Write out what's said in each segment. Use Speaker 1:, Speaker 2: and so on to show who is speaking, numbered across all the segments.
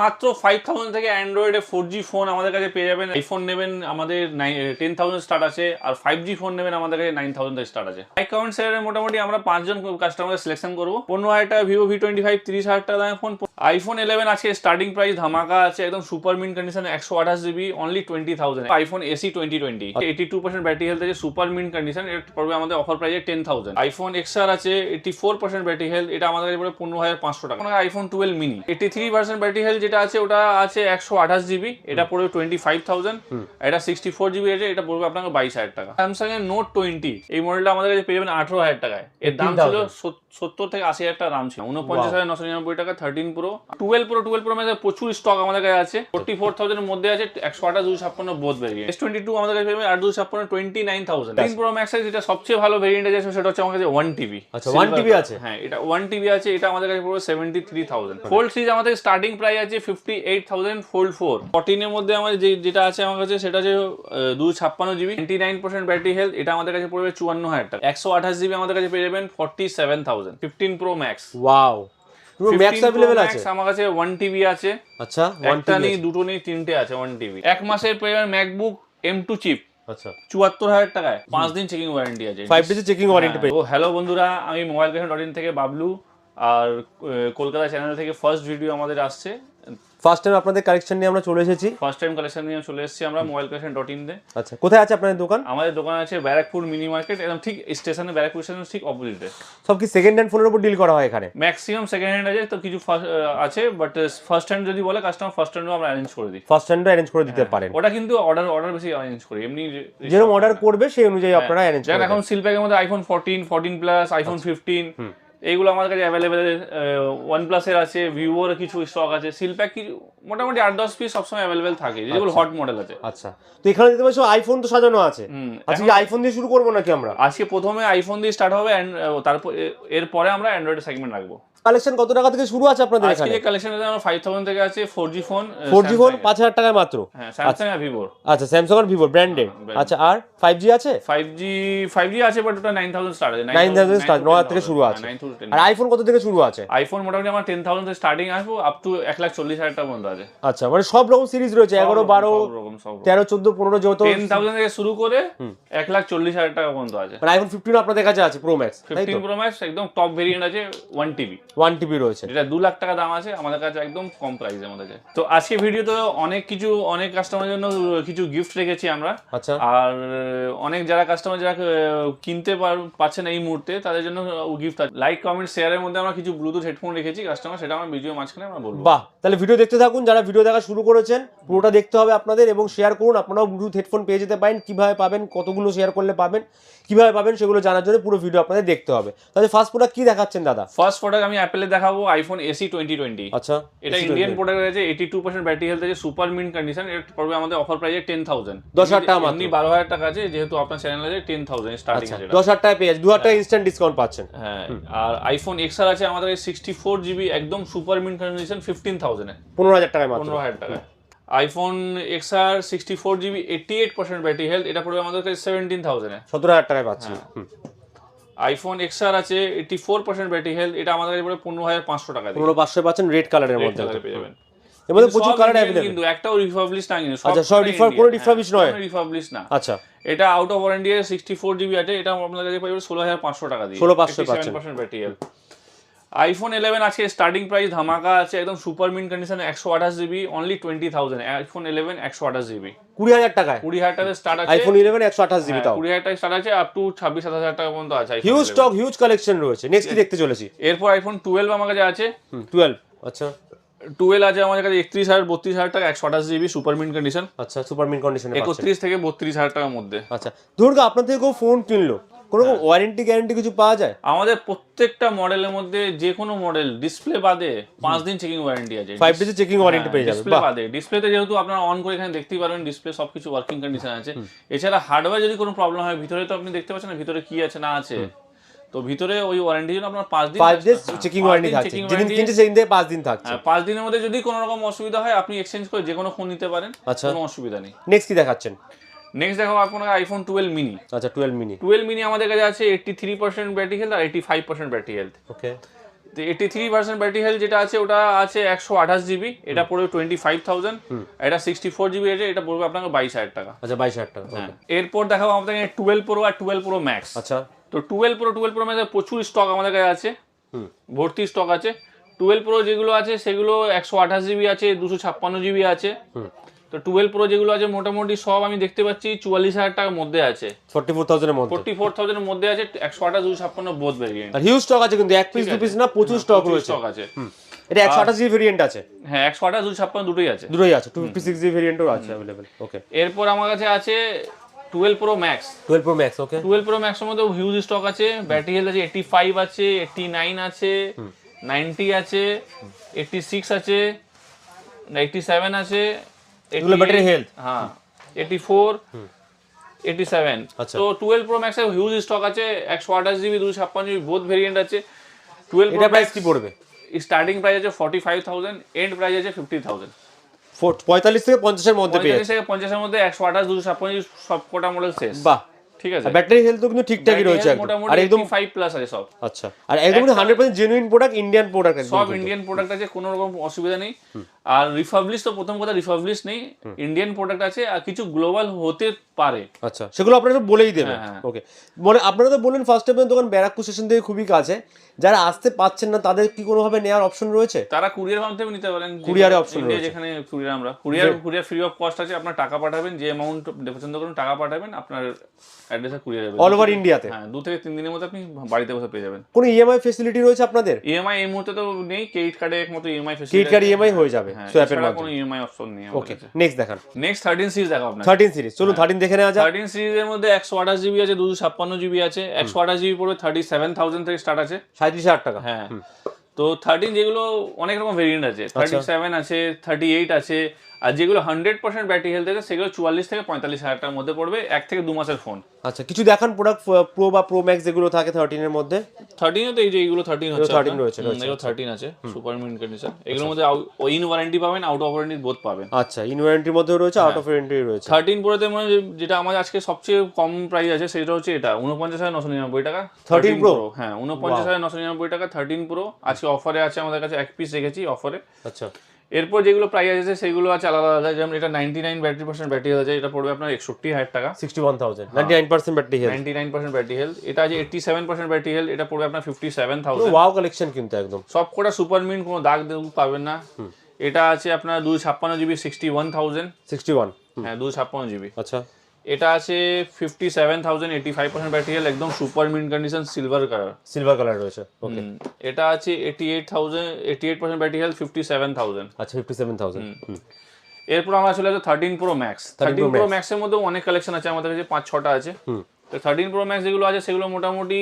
Speaker 1: মাত্র five thousand থেকে অ্যান্ড্রয়েডে four G phone আমাদের কাছে পেয়ে যাবেন। আইফোন নেবেন আমাদের টেন থাউজেন্ড স্টার্ট আছে আর ফাইভ জি ফোন নেবেন আমাদের কাছে নাইন থাউজেন্ড থেকে স্টার্ট আছে। লাইক কমেন্ট শেয়ারে মোটামুটি আমরা পাঁচজন কাস্টমার সিলেকশন করব। পনেরো হাজার টাকা ভিভো ভি টোয়েন্টি ফাইভ তিরিশ হাজার টাকা দামের ফোন আইফোন ইলেভেন আজকে স্টার্টিং প্রাইস ধামাকা আছে একদম সুপার মিন কন্ডিশন একশো আঠাশ GB only twenty thousand iPhone SE twenty twenty eighty two percent battery health আছে সুপার মিন কন্ডিশন এটা পড়বে আমাদের অফার প্রাইসে টেন থাউজেন্ড আইফোন এক্সআর আছে eighty four percent battery health এটা আমাদের কাছে পড়বে পনেরো হাজার পাঁচশো টাকা। IPhone twelve mini eighty three percent battery health যেটা আছে ওটা আছে একশো আঠাশ জিবি এটা পড়বে টোয়েন্টি ফাইভ থাউজেন্ড এটা সিক্সটি ফোর জিবি আছে এটা পড়বে আপনাকে বাইশ হাজার টাকা। স্যামসাং এর নোট টোয়েন্টি এই মডেলটা আমাদের কাছে পেয়ে যাবেন আঠারো হাজার টাকায়। এর দাম ছিল সত্তর থেকে আশি হাজার টাকা দাম ছিল উনপঞ্চাশ হাজার নশো নিরানব্বই টাকা thirteen pro twelve pro twelve pro ম্যাচে প্রচুর স্টক আমাদের কাছে আছে ফোর্টি ফোর থাউজেন্ডের মধ্যে আছে একশো আঠাশ দুশো ছাপ্পান্ন বোধ ভেরিয়েন্ট এস টোয়েন্টি টু আমাদের কাছে পেয়ে যাবেন আট দুশো ছাপ্পান্ন টোয়েন্টি নাইন থাউজেন্ড তিন প্রো ম্যাক্স যেটা সবচেয়ে ভালো ভেরিয়েন্ট আছে সেটা হচ্ছে আমার কাছে ওয়ান টিবি
Speaker 2: আচ্ছা, 1 TB আছে?
Speaker 1: হ্যাঁ এটা ওয়ান টিবি আছে এটা আমাদের কাছে পড়বে seventy three thousand fold series আমাদের স্টার্টিং প্রাইস আছে fifty eight thousand fold four ফোরটিনের মধ্যে আমাদের যে যেটা আছে আমার কাছে সেটা হচ্ছে দুশো ছাপ্পান্ন GB twenty nine percent battery health এটা আমাদের কাছে পড়বে চুয়ান্ন হাজার টাকা। একশো আঠাশ জিবি আমাদের কাছে পেয়ে যাবেন forty seven thousand fifteen pro max
Speaker 2: wow max আছে?
Speaker 1: আমার কাছে ওয়ান টিবি আছে।
Speaker 2: আচ্ছা
Speaker 1: দুটো নেই তিনটে আছে টিবি এক মাসের ম্যাকবুক চিপ
Speaker 2: আচ্ছা।
Speaker 1: চুয়াত্তর হাজার টাকায়। পাঁচ দিন চেকিং ওয়ারেন্টি আছে।
Speaker 2: ফাইভ ডেজ চেকিং ওয়ারেন্টি
Speaker 1: ও হ্যালো বন্ধুরা আমি মোবাইল ক্যাশন ডট ইন থেকে বাবলু। আর কলকাতা চ্যানেল থেকে ফার্স্ট ভিডিও আমাদের আসছে।
Speaker 2: ফার্স্ট টাইম আপনাদের কালেকশন নিয়ে আমরা চলে এসেছি?
Speaker 1: ফার্স্ট টাইম কালেকশন নিয়ে চলে এসেছি আমরা মোবাইল কালেকশন ডট ইন
Speaker 2: আচ্ছা কোথায় আছে আপনাদের দোকান?
Speaker 1: আমাদের দোকান আছে ব্যারাকপুর মিনি মার্কেট একদম ঠিক স্টেশনে ব্যারাকপুর স্টেশনের ঠিক অপোজিটে
Speaker 2: সব কি সেকেন্ড হ্যান্ড ফোনের উপর ডিল করা হয় এখানে?
Speaker 1: ম্যাক্সিমাম সেকেন্ড হ্যান্ড আছে তো কিছু আছে বাট ফার্স্ট হ্যান্ড যদি বলে কাস্টমার ফার্স্ট হ্যান্ডও আমরা অ্যারেঞ্জ করে দিই।
Speaker 2: ফার্স্ট হ্যান্ডও অ্যারেঞ্জ করে দিতে পারেন।
Speaker 1: ওটা কিন্তু অর্ডার অর্ডার বেশি অ্যারেঞ্জ করি এমনি
Speaker 2: যেরকম অর্ডার করবে সেই অনুযায়ী আপনারা অ্যারেঞ্জ
Speaker 1: এখন সিলপ্যাকের মধ্যে iPhone fourteen fourteen plus iPhone fifteen এইগুলো আমার কাছে অ্যাভেলেবেল ওয়ান প্লাসের আছে ভিভোর কিছু স্টক আছে সিলপ্যাক কি মোটামুটি আট দশ পিস সবসময় অ্যাভেলেবেল থাকে যেগুলো হট মডেল আছে।
Speaker 2: আচ্ছা। তো এখানে দেখতে পাচ্ছ আইফোন তো সাজানো আছে। আজকে আইফোন দিয়ে শুরু করব নাকি আমরা?
Speaker 1: আজকে প্রথমে আইফোন দিয়ে স্টার্ট হবে অ্যান্ড তারপর এরপরে আমরা অ্যান্ড্রয়েড সেগমেন্ট রাখব।
Speaker 2: কালেকশন কত টাকা থেকে শুরু আছে আপনাদের
Speaker 1: আজকে
Speaker 2: এখানে?
Speaker 1: যে কালেকশন আমার ফাইভ থাউজেন্ড থেকে আছে four G phone
Speaker 2: four G phone পাঁচ হাজার টাকায় মাত্র?
Speaker 1: হ্যাঁ স্যামসাং আর ভিভোর
Speaker 2: আচ্ছা স্যামসাং আর ভিভো ব্র্যান্ডেড আচ্ছা আর ফাইভ জি আছে?
Speaker 1: ফাইভ জি ফাইভ জি আছে বাট ওটা নাইন থাউজেন্ড স্টার্ট আছে।
Speaker 2: নাইন থাউজেন্ড স্টার্ট ন হাজার থেকে শুরু আছে।
Speaker 1: টেন
Speaker 2: আর আইফোন কত থেকে শুরু আছে?
Speaker 1: আইফোন মোটামুটি আমার টেন থাউজেন্ড স্টার্টিং আসব আপ টু এক লাখ চল্লিশ হাজার টাকা পর্যন্ত আছে।
Speaker 2: আচ্ছা মানে সব রকম সিরিজ রয়েছে এগারো বারো
Speaker 1: সব রকম সব রকম।
Speaker 2: তেরো চোদ্দ পনেরো যত
Speaker 1: টেন থাউজেন্ড থেকে শুরু করে এক লাখ চল্লিশ হাজার টাকা পর্যন্ত আছে।
Speaker 2: মানে আইফোন ফিফটিন আপনাদের কাছে আছে প্রো ম্যাক্স তাই
Speaker 1: ফিফটিন
Speaker 2: তো
Speaker 1: প্রো ম্যাক্স একদম টপ ভেরিয়েন্ট আছে ওয়ান টিবি
Speaker 2: ওয়ান টিবি রয়েছে।
Speaker 1: যেটা দু লাখ টাকা দাম আছে আমাদের কাছে একদম কম প্রাইসের মধ্যে আছে। তো আজকে ভিডিওতে অনেক কিছু অনেক কাস্টমারের জন্য কিছু গিফট রেখেছি আমরা।
Speaker 2: আচ্ছা।
Speaker 1: আর অনেক যারা কাস্টমার যারা কিনতে পার- পারছে না এই মুহূর্তে তাদের জন্য গিফট আছে। লাইক কমেন্ট শেয়ারের মধ্যে আমরা কিছু ব্লুটুথ হেডফোন রেখেছি কাস্টমার সেটা আমরা ভিডিও মাঝখানে আমরা বলব।
Speaker 2: বাহ তাহলে ভিডিও দেখতে থাকুন যারা ভিডিও দেখা শুরু করেছেন পুরোটা দেখতে হবে আপনাদের এবং শেয়ার করুন। আপনারাও ব্লুটুথ হেডফোন পেয়ে যেতে পারেন কীভাবে পাবেন কতগুলো শেয়ার করলে পাবেন কীভাবে পাবেন সেগুলো জানার জন্য পুরো ভিডিও আপনাদের দেখতে হবে। তাহলে ফার্স্ট প্রোডাক্ট কি দেখাচ্ছেন দাদা?
Speaker 1: ফার্স্ট প্রোডাক্ট আমি অ্যাপেলে দেখাবো আইফোন এসি টোয়েন্টি টোয়েন্টি
Speaker 2: আচ্ছা
Speaker 1: এটা ইন্ডিয়ান প্রোডাক্ট আছে eighty two percent battery health আছে সুপার মিন কন্ডিশন এটা পড়বে আমাদের অফার প্রাইসে টেন থাউজেন্ড
Speaker 2: দশ হাজার টাকা।
Speaker 1: এমনি বারো হাজার টাকা আছে যেহেতু আপনার চ্যানেল আছে টেন থাউজেন্ড স্টার্টিং আছে
Speaker 2: দশ হাজার টাকা পেয়ে দু হাজার টাকা ইনস্ট্যান্ট ডিসকাউন্ট পাচ্ছেন।
Speaker 1: হ্যাঁ আর আইফোন এক্সআর আছে আমাদের সিক্সটি ফোর জিবি একদম সুপার মিন কন্ডিশন ফিফটিন থাউজেন্ডে
Speaker 2: পনেরো হাজার টাকায়
Speaker 1: পনেরো হাজার টাকা iPhone XR sixty four GB eighty eight percent battery health এটা পড়বে আমাদের কাছে সেভেন্টিন থাউজেন্ডে
Speaker 2: সতেরো হাজার টাকায় পাচ্ছেন
Speaker 1: হ্যাঁ। আইফোন এক্সআর আছে eighty four percent battery health এটা আমাদের কাছে পনেরো হাজার পাঁচশো টাকা
Speaker 2: পনেরো পাঁচশো পাচ্ছেন রেড কালারের মধ্যে।
Speaker 1: পেয়ে যাবেন।
Speaker 2: এর মধ্যে প্রচুর কালার
Speaker 1: কিন্তু একটাও রিফাবলিশ না কিন্তু
Speaker 2: আচ্ছা, সব refurb- কোনো refurbish নয়?
Speaker 1: রিফাবলিশ না।
Speaker 2: আচ্ছা।
Speaker 1: এটা out of warranty sixty four GB আছে এটা আপনার কাছে পাবে ষোলো হাজার পাঁচশো টাকা দিয়ে।
Speaker 2: 16,500 পাচ্ছেন।
Speaker 1: পার্সেন্ট ব্যাটারি আইফোন ইলেভেন আজকে স্টার্টিং প্রাইস ধামাকা আছে একদম সুপার মিন কন্ডিশনে একশো আঠাশ GB only twenty thousand iPhone eleven একশো আঠাশ জিবি
Speaker 2: কুড়ি হাজার টাকায়?
Speaker 1: কুড়ি হাজার টাকা স্টার্ট আছে।
Speaker 2: আইফোন ইলেভেন একশো আঠাশ জিবি
Speaker 1: হ্যাঁ,
Speaker 2: তাও।
Speaker 1: কুড়ি হাজার টাকা স্টার্ট আছে আপ টু ছাব্বিশ সাতাশ হাজার টাকা পর্যন্ত আছে
Speaker 2: হিউজ
Speaker 1: 11
Speaker 2: স্টক হিউজ কালেকশন রয়েছে। নেক্সট কি দেখতে চলেছি?
Speaker 1: এরপর আইফোন টুয়েলভ আমার কাছে আছে।
Speaker 2: টুয়েলভ আচ্ছা।
Speaker 1: টুয়েলভ আছে আমাদের কাছে একত্রিশ হাজার বত্রিশ হাজার টাকা একশো আঠাশ জিবি সুপার মিন কন্ডিশন
Speaker 2: আচ্ছা সুপার মিন কন্ডিশনে
Speaker 1: একত্রিশ থেকে বত্রিশ হাজার টাকার মধ্যে।
Speaker 2: আচ্ছা। ধরুন আপনার থেকে কেউ ফোন কিনলো। কোনো ওয়ারেন্টি গ্যারান্টি কিছু পাওয়া যায়?
Speaker 1: আমাদের প্রত্যেকটা মডেলের মধ্যে যে কোনো মডেল ডিসপ্লে বাদে পাঁচ দিন চেকিং ওয়ারেন্টি আছে।
Speaker 2: ফাইভ ডেজ চেকিং ওয়ারেন্টি পেয়ে যাবে
Speaker 1: ডিসপ্লে বাদে। ডিসপ্লেতে যেহেতু আপনারা অন করে এখানে দেখতেই পারবেন ডিসপ্লে সবকিছু ওয়ার্কিং কন্ডিশন আছে। এছাড়া হার্ডওয়্যার যদি কোনো প্রবলেম হয় ভিতরে তো আপনি দেখতে পাচ্ছেন ভিতরে কি আছে না আছে। তো ভিতরে ওই ওয়ারেন্টি জন্য আপনার পাঁচ দিন
Speaker 2: ডেজ
Speaker 1: হ্যাঁ,
Speaker 2: চেকিং ওয়ারেন্টি
Speaker 1: দিন
Speaker 2: থাকছে। যেদিন কিনছে সেদিন থেকে পাঁচ দিন থাকছে।
Speaker 1: হ্যাঁ, পাঁচ দিনের মধ্যে যদি কোনো রকম অসুবিধা হয় আপনি এক্সচেঞ্জ করে যে কোনো ফোন নিতে পারেন
Speaker 2: আচ্ছা।
Speaker 1: কোনো অসুবিধা নেই।
Speaker 2: নেক্সট কি দেখাচ্ছেন?
Speaker 1: নেক্সট দেখো আপনার আইফোন টুয়েলভ মিনি
Speaker 2: আচ্ছা টুয়েলভ মিনি
Speaker 1: টুয়েলভ মিনি আমাদের কাছে আছে eighty three percent battery health আর eighty five percent battery health
Speaker 2: okay তো
Speaker 1: eighty three percent battery health যেটা আছে ওটা আছে একশো আঠাশ জিবি এটা পড়বে টোয়েন্টি ফাইভ থাউজেন্ড এটা সিক্সটি ফোর জিবি আছে এটা পড়বে আপনাকে বাইশ হাজার টাকা।
Speaker 2: আচ্ছা বাইশ হাজার টাকা
Speaker 1: হ্যাঁ। এরপর দেখাবো আমাদের টুয়েলভ প্রো আর টুয়েলভ প্রো ম্যাক্স
Speaker 2: আচ্ছা।
Speaker 1: তো টুয়েলভ প্রো টুয়েলভ প্রো ম্যাক্সের প্রচুর স্টক আমাদের কাছে আছে।
Speaker 2: হুম।
Speaker 1: ভর্তি স্টক আছে। টুয়েলভ প্রো যেগুলো আছে সেগুলো একশো আঠাশ জিবি আছে দুশো ছাপ্পান্ন জিবি আছে।
Speaker 2: হুম।
Speaker 1: তো টুয়েলভ প্রো যেগুলো আছে মোটামুটি সব আমি দেখতে পাচ্ছি চুয়াল্লিশ হাজার টাকার মধ্যে আছে।
Speaker 2: ফোর্টি ফোর থাউজেন্ডের মধ্যে।
Speaker 1: ফোর্টি ফোর থাউজেন্ডের মধ্যে আছে একশো আঠাশ দুশো ছাপ্পান্ন বোধ ভেরিয়েন্ট
Speaker 2: আর হিউজ স্টক আছে কিন্তু এক পিস দু পিস না প্রচুর স্টক রয়েছে।
Speaker 1: স্টক আছে।
Speaker 2: এটা একশো আঠাশ জিবি ভেরিয়েন্ট আছে।
Speaker 1: হ্যাঁ একশো আঠাশ দুশো ছাপ্পান্ন দুটোই আছে।
Speaker 2: দুটোই আছে টু ফিফটি সিক্স জিবি ভেরিয়েন্টও আছে অ্যাভেলেবেল ওকে
Speaker 1: এরপর আমার কাছে আছে twelve pro max
Speaker 2: twelve pro max okay
Speaker 1: twelve pro ম্যাক্সের মধ্যে হিউজ স্টক আছে ব্যাটারি হেলথ আছে এইটি ফাইভ আছে এইটি নাইন আছে নাইনটি আছে এইটি সিক্স আছে এইটি সেভেন আছে
Speaker 2: এগুলো ব্যাটারি হেলথ
Speaker 1: হ্যাঁ এইটি ফোর এইটি সেভেন
Speaker 2: আচ্ছা।
Speaker 1: তো টুয়েলভ প্রো ম্যাক্সের হিউজ স্টক আছে একশো আঠাশ জিবি দুশো ছাপ্পান্ন জিবি বোথ ভেরিয়েন্ট আছে। টুয়েলভ
Speaker 2: এটা প্রাইস কি পড়বে?
Speaker 1: স্টার্টিং প্রাইস আছে forty five thousand end price আছে ফিফটি থাউজেন্ড
Speaker 2: ফোর- পঁয়তাল্লিশ থেকে পঞ্চাশের মধ্যে পেয়ে
Speaker 1: পঞ্চাশের মধ্যে একশো আঠাশ দুশো ছাপ্পান্ন সব কোটা মডেল শেষ।
Speaker 2: বাহ।
Speaker 1: ঠিক আছে?
Speaker 2: ব্যাটারি হেলথ কিন্তু ঠিকঠাকই রয়েছে আর একদম
Speaker 1: ফাইভ প্লাস আছে সব।
Speaker 2: আচ্ছা। আর একদম hundred percent genuine product Indian product
Speaker 1: সব ইন্ডিয়ান প্রোডাক্ট আছে কোনো রকম অসুবিধা নেই। আর রিফাবলিশ তো প্রথম কথা রিফাবলিশ নেই। ইন্ডিয়ান প্রোডাক্ট আছে আর কিছু গ্লোবাল হতে পারে।
Speaker 2: আচ্ছা সেগুলো আপনারা বলেই দেবেন।
Speaker 1: হ্যাঁ, হ্যাঁ।
Speaker 2: ওকে মানে আপনারা তো বললেন ফার্স্ট টাইম দোকান ব্যারাকপুর স্টেশন থেকে খুবই কাছে। যারা আসতে পাচ্ছেন না তাদের কি কোনোভাবে নেওয়ার অপশন রয়েছে?
Speaker 1: তারা কুরিয়ার মাধ্যমে নিতে পারেন।
Speaker 2: Option
Speaker 1: ইন্ডিয়া
Speaker 2: রয়েছে।
Speaker 1: যেখানে কুরিয়ার আমরা। Courier courier free of cost আছে আপনার টাকা পাঠাবেন যে অ্যামাউন্ট পছন্দ করুন টাকা পাঠাবেন আপনার অ্যাড্রেসে কুরিয়ার যাবে
Speaker 2: অল ওভার ইন্ডিয়াতে
Speaker 1: হ্যাঁ দু থেকে তিন দিনের মধ্যে আপনি বাড়িতে বসে পেয়ে যাবেন।
Speaker 2: কোনো ইএমআই ফেসিলিটি রয়েছে আপনাদের?
Speaker 1: ইএমআই এই মুহূর্তে তো নেই ক্রেডিট কার্ডের মতো ইএমআই
Speaker 2: ক্রেডিট কার্ড ইএমআই হয়ে যাবে
Speaker 1: হ্যাঁ
Speaker 2: সোয়াপের
Speaker 1: এছাড়া
Speaker 2: মাধ্যমে।
Speaker 1: কোনো ইএমআই অপশন নেই
Speaker 2: ওকে নেক্সট দেখান।
Speaker 1: নেক্সট থার্টিন সিরিজ দেখো আপনার
Speaker 2: থার্টিন সিরিজ চলুন থার্টিন দেখে নেওয়া যাক।
Speaker 1: থার্টিন সিরিজের মধ্যে একশো আঠাশ জিবি আছে দুশো ছাপ্পান্ন জিবি আছে একশো আঠাশ জিবি পড়বে থার্টি সেভেন থাউজেন্ড থেকে স্টার্ট আছে।
Speaker 2: সাঁত্রিশ হাজার টাকা।
Speaker 1: হ্যাঁ। তো থার্টিন যেগুলো অনেক রকম ভেরিয়েন্ট আছে থার্টি সেভেন আছে থার্টি এইট আছে আর যেগুলো হান্ড্রেড পার্সেন্ট ব্যাটারি হেলথ আছে সেগুলো চুয়াল্লিশ থেকে পঁয়তাল্লিশ হাজার টাকার মধ্যে পড়বে এক থেকে দু মাসের ফোন
Speaker 2: আচ্ছা কিছু দেখান প্রোডাক্ট প্রো বা প্রো ম্যাক্স যেগুলো থাকে থার্টিনের মধ্যে?
Speaker 1: থার্টিনও তো এই যে এইগুলো থার্টিন হচ্ছে
Speaker 2: 13
Speaker 1: আপনার।
Speaker 2: রয়েছে,
Speaker 1: এগুলো থার্টিন আছে সুপার মিন্ট কন্ডিশন এগুলোর মধ্যে ইন ওয়ারেন্টি পাবেন আউট অফ ওয়ারেন্টি বোধ পাবেন।
Speaker 2: আচ্ছা ইন ওয়ারেন্টির মধ্যেও রয়েছে আউট অফ ওয়ারেন্টি রয়েছে।
Speaker 1: থার্টিন প্রোতে মানে যেটা আমাদের আজকে সবচেয়ে কম প্রাইস আছে সেটা হচ্ছে এটা উনপঞ্চাশ হাজার নশো নিরানব্বই টাকা।
Speaker 2: থার্টিন প্রো
Speaker 1: হ্যাঁ উনপঞ্চাশ হাজার নশো নিরানব্বই টাকা থার্টিন প্রো আজকে অফারে আছে আমাদের কাছে এক পিস রেখেছি অফারে
Speaker 2: আচ্ছা।
Speaker 1: এরপর যেগুলো প্রাইস আছে সেগুলো আছে আলাদা আলাদা। যেমন এটা ninety nine battery percent battery আছে এটা পড়বে আপনার একষট্টি হাজার টাকা।
Speaker 2: Sixty one thousand ninety nine percent battery health
Speaker 1: ninety nine percent battery health এটা আছে eighty seven percent battery health এটা পড়বে আপনার fifty seven thousand
Speaker 2: wow collection কিন্তু একদম।
Speaker 1: সব কটা সুপার মিন কোনো দাগ পাবেন না। এটা আছে আপনার দুই ছাপ্পান্ন GB sixty one thousand
Speaker 2: sixty one
Speaker 1: হ্যাঁ দুশো ছাপ্পান্ন জিবি
Speaker 2: আচ্ছা।
Speaker 1: এটা আছে fifty seven thousand eighty five percent battery health একদম super mint condition silver colour
Speaker 2: silver colour রয়েছে ওকে
Speaker 1: এটা আছে eighty eight thousand eighty eight percent battery health fifty seven thousand
Speaker 2: আচ্ছা ফিফটি সেভেন থাউজেন্ড
Speaker 1: এরপর আমরা চলে আসে thirteen pro max thirteen pro ম্যাক্সের মধ্যেও অনেক কালেকশন আছে আমাদের কাছে পাঁচ ছটা আছে। তো থার্টিন প্রো ম্যাক্স যেগুলো আছে সেগুলো মোটামুটি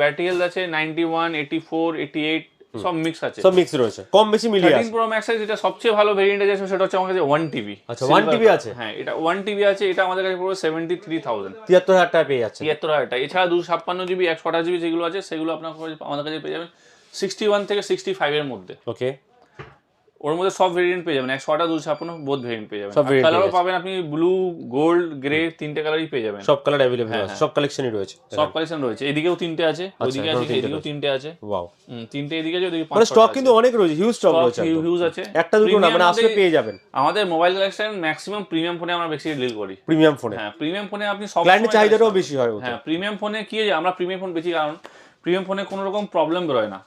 Speaker 1: ব্যাটারি হেলথ আছে ninety one eighty four eighty eight সব মিক্স আছে।
Speaker 2: সব মিক্স রয়েছে। কম বেশি মিলিয়ে আছে।
Speaker 1: 13 প্রো ম্যাক্সের যেটা সবচেয়ে ভালো ভেরিয়েন্ট আছে সেটা হচ্ছে আমার কাছে ওয়ান টিবি
Speaker 2: আচ্ছা, 1 টিবি আছে?
Speaker 1: হ্যাঁ এটা ওয়ান টিবি আছে এটা আমাদের কাছে পুরো সেভেন্টি থ্রি থাউজেন্ড
Speaker 2: তিয়াত্তর হাজার টাকা পেয়ে যাচ্ছে।
Speaker 1: তিয়াত্তর হাজার টাকা এছাড়া দুশো ছাপ্পান্ন জিবি একশো আঠাশ জিবি যেগুলো আছে সেগুলো আপনার আমাদের কাছে পেয়ে যাবেন সিক্সটি ওয়ান থেকে সিক্সটি ফাইভের মধ্যে।
Speaker 2: ওকে
Speaker 1: ওর মধ্যে সব ভেরিয়েন্ট পেয়ে যাবেন। একশো আঠাশ দুশো ছাপ্পান্ন বোধ ভেরিয়েন্ট পেয়ে যাবেন।
Speaker 2: সব
Speaker 1: কালারও পাবেন আপনি ব্লু গোল্ড গ্রে তিনটে কালারই পেয়ে যাবেন।
Speaker 2: সব কালার অ্যাভেলেবল আছে। সব কালেকশনই রয়েছে।
Speaker 1: সব কালেকশন রয়েছে। এদিকেও তিনটে আছে ওইদিকে আছে
Speaker 2: তিনটে
Speaker 1: এদিকেও তিনটে আছে।
Speaker 2: ওয়াও
Speaker 1: তিনটে এদিকে আছে ওদিকে
Speaker 2: মানে স্টক কিন্তু অনেক রয়েছে হিউজ স্টক রয়েছে
Speaker 1: হিউজ আছে।
Speaker 2: একটা দুটো না মানে আসলে পেয়ে যাবেন।
Speaker 1: আমাদের মোবাইল কালেকশন ম্যাক্সিমাম প্রিমিয়াম ফোনে আমরা বেশি ডিল করি।
Speaker 2: প্রিমিয়াম ফোনে
Speaker 1: হ্যাঁ প্রিমিয়াম ফোনে আপনি সব
Speaker 2: ক্লায়েন্টের চাহিদাটাও বেশি হয়।
Speaker 1: হ্যাঁ প্রিমিয়াম ফোনে কি আমরা প্রিমিয়াম ফোন বেশি কারণ প্রিমিয়াম ফোনে কোনো রকম প্রবলেম বেরোয় না।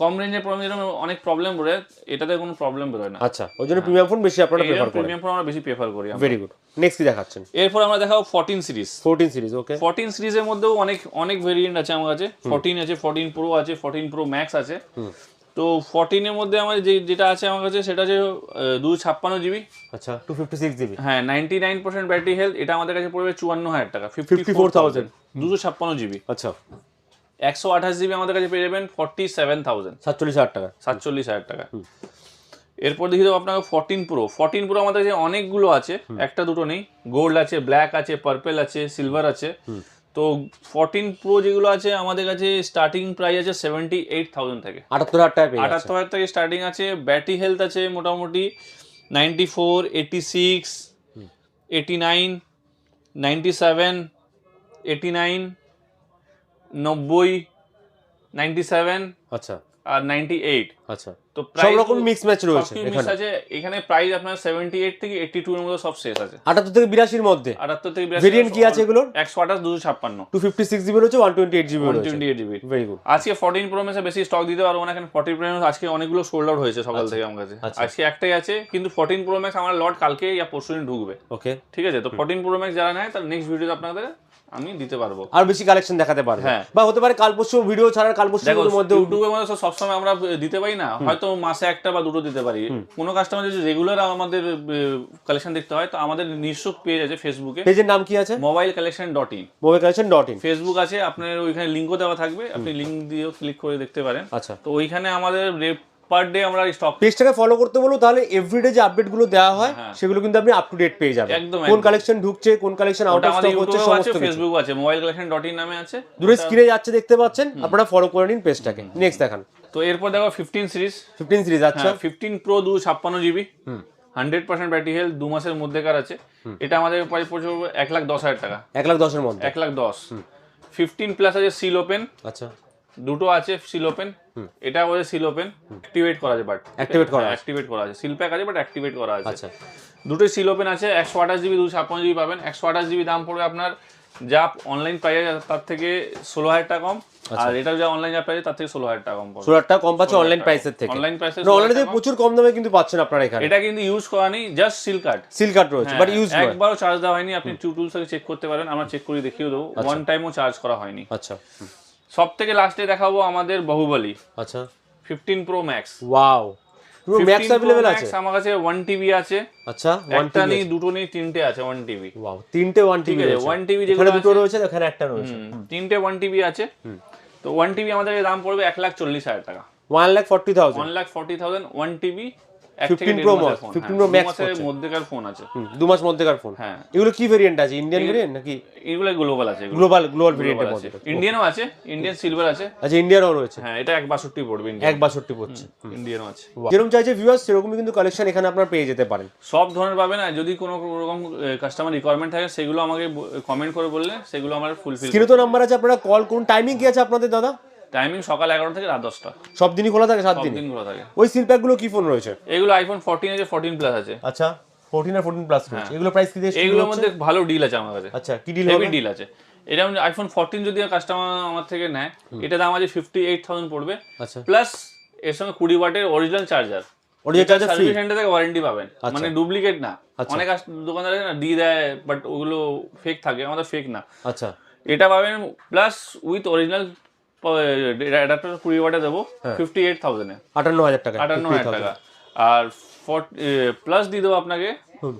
Speaker 1: কম রেঞ্জের প্রবলেম যেরকম অনেক প্রবলেম বেরোয় এটাতে কোনো প্রবলেম বেরোয় না।
Speaker 2: আচ্ছা ওই জন্য প্রিমিয়াম ফোন বেশি আপনারা প্রেফার করেন।
Speaker 1: প্রিমিয়াম ফোন আমরা বেশি প্রেফার করি আমরা।
Speaker 2: ভেরি গুড নেক্সট কি দেখাচ্ছেন?
Speaker 1: এরপর আমরা দেখাবো fourteen series
Speaker 2: fourteen series okay
Speaker 1: fourteen সিরিজের মধ্যেও অনেক অনেক ভেরিয়েন্ট আছে আমার কাছে। ফোরটিন আছে ফোরটিন প্রো আছে ফোরটিন প্রো ম্যাক্স আছে। তো ফোরটিনের মধ্যে আমার যে যেটা আছে আমার কাছে সেটা দুশো ছাপ্পান্ন জিবি
Speaker 2: আচ্ছা টু ফিফটি সিক্স জিবি
Speaker 1: হ্যাঁ ninety nine percent battery health এটা আমাদের কাছে পড়বে চুয়ান্ন হাজার টাকা ফিফটি ফোর
Speaker 2: 54,000
Speaker 1: থাউজেন্ড দুশো ছাপ্পান্ন জিবি
Speaker 2: আচ্ছা।
Speaker 1: একশো আঠাশ জিবি আমাদের কাছে পেয়ে যাবেন ফর্টি সেভেন থাউজেন্ড
Speaker 2: সাতচল্লিশ হাজার টাকা।
Speaker 1: সাতচল্লিশ হাজার টাকা। এরপর দেখি দেবো আপনাকে ফোরটিন প্রো ফোরটিন প্রো আমাদের কাছে অনেকগুলো আছে একটা দুটো নেই। গোল্ড আছে ব্ল্যাক আছে পার্পেল আছে সিলভার আছে। তো ফোরটিন প্রো যেগুলো আছে আমাদের কাছে স্টার্টিং প্রাইস আছে সেভেন্টি এইট থাউজেন্ড থেকে।
Speaker 2: আটাত্তর হাজার টাকা
Speaker 1: আটাত্তর হাজার থেকে স্টার্টিং আছে। ব্যাটারি হেলথ আছে মোটামুটি ninety four eighty six eighty nine ninety seven eighty nine নব্বই নাইনটি সেভেন
Speaker 2: আচ্ছা।
Speaker 1: আর নাইনটি এইট
Speaker 2: আচ্ছা।
Speaker 1: তো
Speaker 2: সব রকম মিক্স ম্যাচ রয়েছে এখানে।
Speaker 1: এখানে প্রাইস আপনার সেভেন্টি এইট থেকে এইটটি টু এর মধ্যে সব শেষ আছে।
Speaker 2: আটাত্তর থেকে বিরাশির মধ্যে।
Speaker 1: আটাত্তর থেকে
Speaker 2: ভেরিয়েন্ট কি আছে এগুলোর?
Speaker 1: একশো আঠাশ দুশো ছাপ্পান্ন।
Speaker 2: টু ফিফটি সিক্স জিবি রয়েছে ওয়ান টোয়েন্টি এইট জিবি রয়েছে।
Speaker 1: Twenty eight GB
Speaker 2: very good
Speaker 1: আজকে ফোরটিন প্রো মেসে বেশি স্টক দিতে পারব না এখানে ফোরটিন প্রো ম্যাক্স আজকে অনেকগুলো সোল্ড আউট হয়েছে সকাল থেকে আমার কাছে।
Speaker 2: আচ্ছা।
Speaker 1: আজকে একটাই আছে কিন্তু ফোরটিন প্রো ম্যাক্স আমার লট কালকে ইয়া পরশু দিন ঢুকবে।
Speaker 2: ওকে
Speaker 1: ঠিক আছে? তো ফোরটিন প্রো ম্যাক্স যারা নেয় তার নেক্সট ভিডিও আপনাদের আমি দিতে পারব।
Speaker 2: আর বেশি কালেকশন দেখাতে পারবে।
Speaker 1: হ্যাঁ।
Speaker 2: বা হতে পারে কাল পরশু ভিডিও ছাড়ার কাল পরশু মধ্যে
Speaker 1: ইউটিউবের মধ্যে সবসময় আমরা দিতে পারি না। হয়তো মাসে একটা বা দুটো দিতে পারি। কোনো কাস্টমার যদি রেগুলার আমাদের কালেকশন দেখতে হয় তো আমাদের নিজস্ব পেজ আছে ফেসবুকে
Speaker 2: পেজের নাম কি আছে?
Speaker 1: Mobile collection dot in
Speaker 2: mobile collection dot in
Speaker 1: Facebook আছে আপনার ওইখানে লিঙ্কও দেওয়া থাকবে আপনি লিঙ্ক দিয়েও ক্লিক করে দেখতে পারেন।
Speaker 2: আচ্ছা।
Speaker 1: তো ওইখানে আমাদের পার ডে আমরা স্টক
Speaker 2: পেজটাকে ফলো করতে বলো তাহলে এভরিডে যে আপডেটগুলো দেওয়া হয়
Speaker 1: হ্যাঁ।
Speaker 2: সেগুলো কিন্তু আপনি আপ টু ডেট পেয়ে যাবেন।
Speaker 1: একদম,
Speaker 2: কোন কালেকশন ঢুকছে কোন কালেকশন আউট অফ স্টক হচ্ছে সমস্ত
Speaker 1: ফেসবুক আছে মোবাইল কালেকশন ডট ইন নামে আছে।
Speaker 2: দূরে স্ক্রিনে যাচ্ছে দেখতে পাচ্ছেন। আপনারা ফলো করে নিন পেজটাকে নেক্সট দেখান।
Speaker 1: তো এরপর দেখো ফিফটিন সিরিজ
Speaker 2: ফিফটিন সিরিজ আচ্ছা।
Speaker 1: ফিফটিন প্রো দু ছাপ্পান্ন GB hundred percent battery health দু মাসের মধ্যেকার আছে। এটা আমাদের প্রাইস পড়ছে এক লাখ দশ হাজার টাকা।
Speaker 2: এক লাখ দশের মধ্যে?
Speaker 1: এক লাখ দশ। ফিফটিন প্লাস আছে সিল ওপেন
Speaker 2: আচ্ছা।
Speaker 1: দুটো আছে সিল ওপেন এটা আছে সিল ওপেন অ্যাক্টিভেট করা আছে বাট
Speaker 2: অ্যাক্টিভেট করা।
Speaker 1: অ্যাক্টিভেট করা আছে। সিল প্যাক আছে বাট অ্যাক্টিভেট করা আছে।
Speaker 2: আচ্ছা।
Speaker 1: দুটোই সিল ওপেন আছে। একশো আঠাশ জিবি দুশো ছাপ্পান্ন জিবি পাবেন। একশো আঠাশ জিবি দাম পড়বে আপনার যা অনলাইন প্রাইস তার থেকে ষোলো হাজার টাকা কম।
Speaker 2: আচ্ছা।
Speaker 1: আর এটা যা অনলাইন যা প্রাইস তার থেকে ষোলো হাজার টাকা কম
Speaker 2: ষোলো হাজার টাকা কম পাচ্ছে অনলাইন প্রাইসের থেকে।
Speaker 1: অনলাইন প্রাইসে
Speaker 2: অনলাইনে থেকে প্রচুর কম দামে কিন্তু পাচ্ছেন আপনারা এখানে।
Speaker 1: এটা কিন্তু ইউজ করা নেই just seal card
Speaker 2: seal card রয়েছে বাট ইউজ নয়।
Speaker 1: একবারও চার্জ দেওয়া হয়নি আপনি টুলস থেকে চেক করতে পারেন আমরা চেক করে দেখিয়ে দেবো। ওয়ান টাইমও চার্জ করা হয়নি।
Speaker 2: আচ্ছা।
Speaker 1: সব থেকে লাস্টে দেখাবো আমাদের বাহুবলী।
Speaker 2: আচ্ছা।
Speaker 1: Fifteen pro max
Speaker 2: wow max available আছে?
Speaker 1: আমার কাছে ওয়ান টিবি আছে।
Speaker 2: আচ্ছা ওয়ান
Speaker 1: একটা নেই দুটো নেই তিনটে আছে ওয়ান টিবি
Speaker 2: ওয়াও তিনটে ওয়ান টিভি
Speaker 1: আছে,
Speaker 2: রয়েছে।
Speaker 1: 1 TB যেগুলো
Speaker 2: দুটো রয়েছে এখানে একটা রয়েছে।
Speaker 1: তিনটে ওয়ান টিবি আছে। তো ওয়ান টিবি আমাদের দাম পড়বে এক লাখ চল্লিশ হাজার টাকা।
Speaker 2: One lakh forty thousand
Speaker 1: one lakh forty thousand one TB এক
Speaker 2: 15
Speaker 1: থেকে
Speaker 2: Pro
Speaker 1: দেড় মাসের
Speaker 2: Max,
Speaker 1: ফোন
Speaker 2: 15 Pro Max
Speaker 1: মাসের
Speaker 2: পড়ছে।
Speaker 1: মধ্যেকার ফোন আছে।
Speaker 2: দু মাস মধ্যেকার ফোন
Speaker 1: হ্যাঁ।
Speaker 2: এগুলো কি ভেরিয়েন্ট আছে? ইন্ডিয়ান ভেরিয়েন্ট নাকি?
Speaker 1: এগুলো গ্লোবাল আছে
Speaker 2: গ্লোবাল গ্লোবাল
Speaker 1: Global আছে। ইন্ডিয়ানও আছে ইন্ডিয়ান সিলভার আছে।
Speaker 2: আচ্ছা ইন্ডিয়ানও রয়েছে।
Speaker 1: হ্যাঁ এটা এক বাষট্টি পড়বে
Speaker 2: এক
Speaker 1: ইন্ডিয়ান
Speaker 2: বাষট্টি পড়ছে।
Speaker 1: ইন্ডিয়ানও আছে।
Speaker 2: যেরকম চাইছে ভিউয়ার্স সেরকমই কিন্তু কালেকশন এখানে আপনারা পেয়ে যেতে পারেন।
Speaker 1: সব ধরনের পাবেন আর যদি কোনো রকম কাস্টমার রিকোয়ারমেন্ট থাকে সেগুলো আমাকে কমেন্ট করে বললে সেগুলো আমার ফুলফিল
Speaker 2: স্ক্রিনে তো নাম্বার আছে আপনারা কল করুন। টাইমিং কি আছে আপনাদের দাদা?
Speaker 1: টাইমিং সকাল এগারো থেকে রাত দশটা।
Speaker 2: সব দিনই খোলা থাকে সাত
Speaker 1: সব
Speaker 2: দিন
Speaker 1: দিন খোলা থাকে।
Speaker 2: ওই সিল প্যাকগুলো কি ফোন রয়েছে?
Speaker 1: এগুলো আইফোন ফোরটিন আছে ফোরটিন প্লাস আছে।
Speaker 2: আচ্ছা ফোরটিন আর ফোরটিন প্লাস রয়েছে। এগুলো প্রাইস কি শুরু
Speaker 1: মধ্যে ভালো ডিল আছে আমার কাছে।
Speaker 2: আচ্ছা কি ডিল
Speaker 1: হেভি
Speaker 2: হবে?
Speaker 1: ডিল আছে। এটা আইফোন ফোরটিন যদি কাস্টমার আমার থেকে নেয় এটা দাম আছে ফিফটি এইট থাউজেন্ড পড়বে।
Speaker 2: আচ্ছা।
Speaker 1: প্লাস এর সঙ্গে কুড়ি ওয়াটের original charger
Speaker 2: original charger
Speaker 1: service centre থেকে ওয়ারেন্টি পাবেন। মানে ডুপ্লিকেট না।
Speaker 2: আচ্ছা।
Speaker 1: অনেক দোকানদার আছে না দিয়ে দেয় বাট ওগুলো ফেক থাকে আমাদের ফেক না।
Speaker 2: আচ্ছা।
Speaker 1: এটা পাবেন প্লাস উইথ অরিজিনাল অ্যাডাপ্টার কুড়ি ওয়াটে দেবো। ফিফটি এইট থাউজেন্ডে
Speaker 2: আটান্ন হাজার টাকা
Speaker 1: আটান্ন হাজার টাকা। আর প্লাস দিয়ে দেবো আপনাকে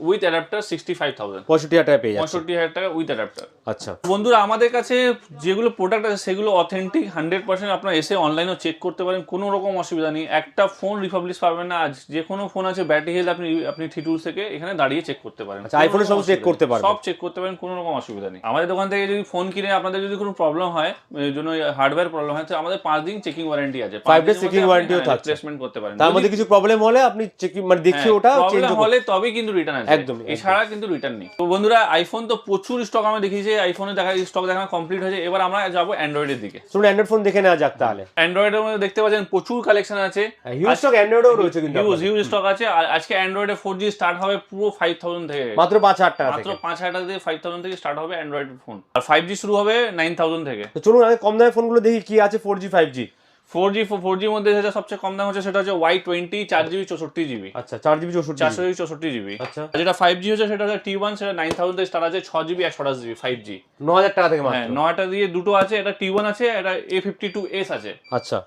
Speaker 1: with adapter sixty five thousand
Speaker 2: পঁয়ষট্টি হাজার টাকা পেয়ে
Speaker 1: পঁয়ষট্টি হাজার টাকা উইথ অ্যাডাপ্টার
Speaker 2: আচ্ছা।
Speaker 1: বন্ধুরা আমাদের কাছে যেগুলো প্রোডাক্ট আছে সেগুলো অথেন্টিক হান্ড্রেড পার্সেন্ট আপনার এসে অনলাইনেও চেক করতে পারেন কোনো রকম অসুবিধা নেই। একটা ফোন রিপাবলিশ পাবেন না আজ যে কোনো ফোন আছে ব্যাটারি হেলথ আপনি আপনি থিটুলস থেকে এখানে দাঁড়িয়ে চেক করতে পারেন।
Speaker 2: আচ্ছা, এর
Speaker 1: কোনো
Speaker 2: সব
Speaker 1: অসুবিধা
Speaker 2: করতে
Speaker 1: নেই।
Speaker 2: পারবেন।
Speaker 1: সব চেক করতে পারেন কোনো রকম অসুবিধা নেই। আমাদের দোকান থেকে যদি ফোন কিনে আপনাদের যদি কোনো প্রবলেম হয় জন্য হার্ডওয়্যার প্রবলেম হয় তো আমাদের পাঁচ দিন চেকিং ওয়ারেন্টি আছে।
Speaker 2: Five days checking warranty ও থাকছে।
Speaker 1: রিপ্লেসমেন্ট করতে পারেন।
Speaker 2: তার মধ্যে কিছু প্রবলেম হলে আপনি চেক মানে দেখিয়ে ওটা চেঞ্জ
Speaker 1: প্রবলেম হলে তবেই কিন্তু রিটার্ন আছে
Speaker 2: একদম,
Speaker 1: এছাড়া কিন্তু রিটার্ন নেই। তো বন্ধুরা আইফোন তো প্রচুর স্টক আমরা দেখিয়েছি। আইফোনে দেখা স্টক দেখানো কমপ্লিট হয়েছে। এবার আমরা যাব অ্যান্ড্রয়েডের দিকে।
Speaker 2: শুনুন অ্যান্ড্রয়েড ফোন দেখে নেওয়া যাক তাহলে।
Speaker 1: অ্যান্ড্রয়েডের মধ্যে দেখতে পাচ্ছেন প্রচুর কালেকশন আছে।
Speaker 2: হিউজ স্টক অ্যান্ড্রয়েডও রয়েছে কিন্তু
Speaker 1: হিউজ। হিউজ স্টক আছে। আর আজকে অ্যান্ড্রয়েডে ফোর জি স্টার্ট হবে পুরো ফাইভ থাউজেন্ড থেকে।
Speaker 2: মাত্র পাঁচ হাজার টাকা
Speaker 1: মাত্র পাঁচ হাজার টাকা থেকে ফাইভ থাউজেন্ড থেকে স্টার্ট হবে অ্যান্ড্রয়েড ফোন আর ফাইভ জি শুরু হবে নাইন থাউজেন্ড থেকে।
Speaker 2: চলুন আগে কম দামের ফোনগুলো দেখি কি আছে four G five G
Speaker 1: four G four জির মধ্যে যেটা সবচেয়ে কম দাম হচ্ছে সেটা হচ্ছে ওয়াই টোয়েন্টি চার জিবি চৌষট্টি জিবি
Speaker 2: আচ্ছা চার জিবি চৌষট্টি
Speaker 1: চারশো জিবি চৌষট্টি জিবি
Speaker 2: আচ্ছা।
Speaker 1: যেটা ফাইভ জি হচ্ছে সেটা হচ্ছে টি ওয়ান সেটা নাইন থাউজেন্ড স্টার আছে ছ জিবি একশো আঠাশ জিবি ফাইভ জি
Speaker 2: ন হাজার টাকা থেকে
Speaker 1: হ্যাঁ নয়টা দিয়ে দুটো আছে এটা টি ওয়ান আছে এটা এ ফিফটি টু এস আছে।
Speaker 2: আচ্ছা।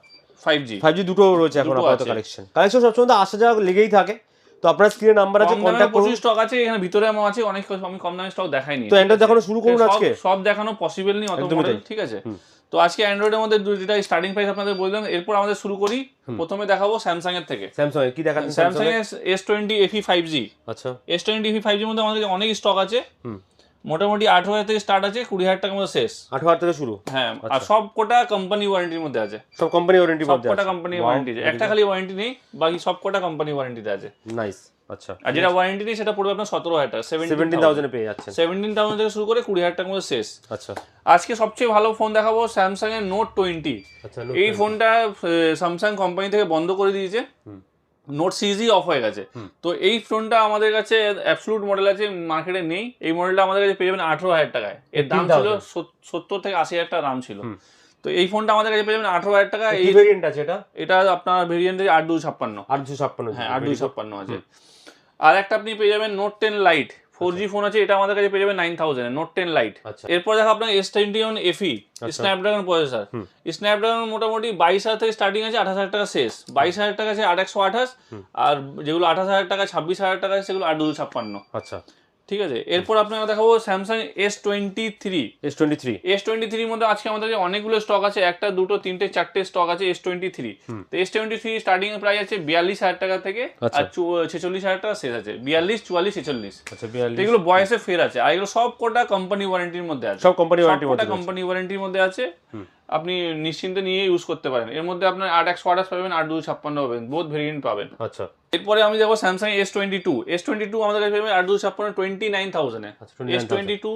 Speaker 1: ফাইভ জি
Speaker 2: ফাইভ জি দুটো রয়েছে এখন আপাতত কালেকশন কালেকশন সবসময় তো আসা যাওয়া লেগেই থাকে। তো আপনার স্ক্রিনে নাম্বার আছে কন্ট্যাক্ট করুন।
Speaker 1: স্টক আছে এখানে ভিতরে আমার আছে অনেক আমি কম দামে স্টক দেখাইনি।
Speaker 2: তো Android দেখানো শুরু করুন
Speaker 1: সব-
Speaker 2: আজকে।
Speaker 1: সব দেখানো পসিবল নেই অত। ঠিক আছে। তো আজকে অ্যান্ড্রয়েডের মধ্যে যেটা স্টার্টিং প্রাইস আপনাদের বললাম এরপর আমাদের শুরু করি। প্রথমে দেখাবো স্যামসাং এর থেকে।
Speaker 2: স্যামসাং কি দেখাচ্ছেন
Speaker 1: Samsung twenty FE five G
Speaker 2: আচ্ছা।
Speaker 1: এস টোয়েন্টি এফি ফাইভ জির মধ্যে আমাদের অনেক স্টক আছে। মোটামুটি আঠেরো হাজার থেকে স্টার্ট আছে কুড়ি হাজার টাকার মধ্যে শেষ।
Speaker 2: আঠারো হাজার থেকে শুরু?
Speaker 1: হ্যাঁ আর
Speaker 2: আচ্ছা।
Speaker 1: সব কোটা কোম্পানি ওয়ারেন্টির মধ্যে আছে।
Speaker 2: সব কোম্পানি ওয়ারেন্টি
Speaker 1: সব কোটা কোম্পানি ওয়ারেন্টি একটা খালি ওয়ারেন্টি নেই বাকি সব কোটা কোম্পানি ওয়ারেন্টিতে আছে।
Speaker 2: নাইস আচ্ছা।
Speaker 1: আর যেটা ওয়ারেন্টি নেই সেটা পড়বে আপনার সতেরো হাজার টাকা
Speaker 2: সেভেন্টিন থাউজেন্ডে পেয়ে যাচ্ছেন।
Speaker 1: সেভেন্টিন থাউজেন্ড থেকে শুরু করে কুড়ি হাজার টাকার মধ্যে শেষ।
Speaker 2: আচ্ছা।
Speaker 1: আজকে সবচেয়ে ভালো ফোন দেখাবো স্যামসাং এর নোট টোয়েন্টি
Speaker 2: আচ্ছা
Speaker 1: এই ফোনটা স্যামসাং কোম্পানি থেকে বন্ধ করে দিয়েছে। নোট সিরিজই অফ হয়ে গেছে। তো এই ফোনটা আমাদের কাছে অ্যাবসলুট মডেল আছে মার্কেটে নেই। এই মডেলটা আমাদের কাছে পেয়ে যাবেন আঠারো হাজার টাকায়। এর দাম ছিল সত্তর থেকে আশি হাজার টাকা দাম ছিল। তো এই ফোনটা আমাদের কাছে পেয়ে যাবেন আঠারো হাজার টাকা। এই
Speaker 2: ভেরিয়েন্ট আছে এটা?
Speaker 1: এটা আপনার ভেরিয়েন্ট আট দুই ছাপ্পান্ন।
Speaker 2: আট দুশো ছাপ্পান্ন।
Speaker 1: হ্যাঁ আট দুই ছাপ্পান্ন আছে। আর একটা আপনি পেয়ে যাবেন note ten lite four G phone আছে এটা আমাদের কাছে পেয়ে যাবে nine thousand note ten lite
Speaker 2: আচ্ছা।
Speaker 1: এরপর দেখো আপনার এস টোয়েন্টি ওয়ান এফি
Speaker 2: আচ্ছা।
Speaker 1: স্ন্যাপড্রাগন প্রসেসর স্ন্যাপড্রাগন মোটামুটি বাইশ হাজার থেকে স্টার্টিং আছে আঠাশ হাজার টাকা শেষ। বাইশ হাজার টাকা আছে আট একশো আঠাশ আর যেগুলো আঠাশ হাজার টাকা ছাব্বিশ হাজার টাকা সেগুলো আট দুশো ছাপ্পান্ন।
Speaker 2: আচ্ছা।
Speaker 1: ঠিক আছে? এরপর আপনাকে দেখাবো Samsung S twenty three
Speaker 2: S twenty three
Speaker 1: S twenty থ্রির মধ্যে আজকে আমাদের অনেকগুলো স্টক আছে। একটা দুটো তিনটে চারটে স্টক আছে এস টোয়েন্টি থ্রি তো S twenty three starting price আছে বিয়াল্লিশ হাজার টাকা থেকে
Speaker 2: আচ্ছা।
Speaker 1: আর ছেচল্লিশ হাজার টাকা শেষ আছে। বিয়াল্লিশ চুয়াল্লিশ ছেচল্লিশ।
Speaker 2: আচ্ছা বিয়াল্লিশ।
Speaker 1: এগুলো বয়সে ফের আছে। আর এগুলো সব কোটা কোম্পানি ওয়ারেন্টির মধ্যে আছে।
Speaker 2: সব কোম্পানি ওয়ারেন্টি মধ্যে
Speaker 1: কোম্পানি ওয়ারেন্টির মধ্যে আছে। আপনি নিশ্চিন্তে নিয়ে ইউজ করতে পারেন। এর মধ্যে আপনার আট একশো আঠাশ পাবেন আট দুশো ছাপ্পান্ন পাবেন বহুত ভেরিয়েন্ট পাবেন।
Speaker 2: আচ্ছা।
Speaker 1: এরপরে আমি যাব Samsung S twenty two S twenty two আমাদের কাছে পাবেন আট দুশো ছাপ্পান্ন টোয়েন্টি নাইন থাউজেন্ডে এস টোয়েন্টি টু